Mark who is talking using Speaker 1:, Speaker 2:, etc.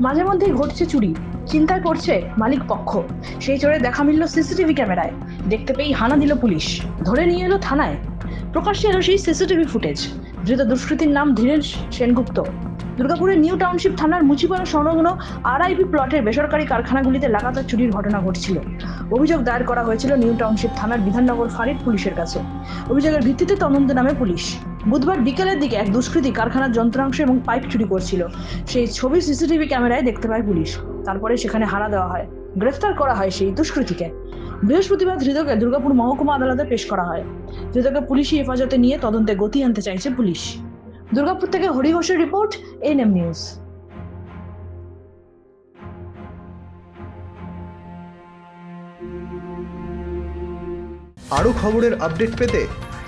Speaker 1: মাঝে মধ্যেই ঘটছে চুরি চিন্তায় পড়ছে মালিক পক্ষ। সেই চোরে দেখা মিলল সিসিটিভি ক্যামেরায়। দেখতে পেয়েই হানা দিল পুলিশ। ধরে নিয়ে এলো থানায়। প্রকাশ্যে এলো সেই সিসিটিভি ফুটেজ। ধৃত দুষ্কৃতীর নাম ধীরেন সেনগুপ্ত। দুর্গাপুরের নিউ টাউনশিপ থানার মুচিপাড়া সংলগ্ন আরআইপি প্লটের বেসরকারি কারখানাগুলিতে লাগাতার চুরির ঘটনা ঘটছিল। অভিযোগ দায়ের করা হয়েছিল নিউ টাউনশিপ থানার বিধাননগর ফাঁড়ির পুলিশের কাছে। অভিযোগের ভিত্তিতে তদন্ত নামে পুলিশ। বুধবার বিকেলের দিকে এক দুষ্কৃতী কারখানার যন্ত্রাংশ এবং পাইপ চুরি করছিল। সেই ছবি সিসিটিভি ক্যামেরায় দেখতে পায় পুলিশ। তারপরে সেখানে হারা দেওয়া হয়। গ্রেফতার করা হয় সেই দুষ্কৃতীকে। বৃহস্পতিবার ধৃতকে দুর্গাপুর মহকুমা আদালতে পেশ করা হয়। ধৃতকে পুলিশি হেফাজতে নিয়ে তদন্তে গতি আনতে চাইছে পুলিশ। দুর্গাপুর থেকে হরি ঘোষের রিপোর্ট, এনএম নিউজ।
Speaker 2: আরও খবরের আপডেট পেতে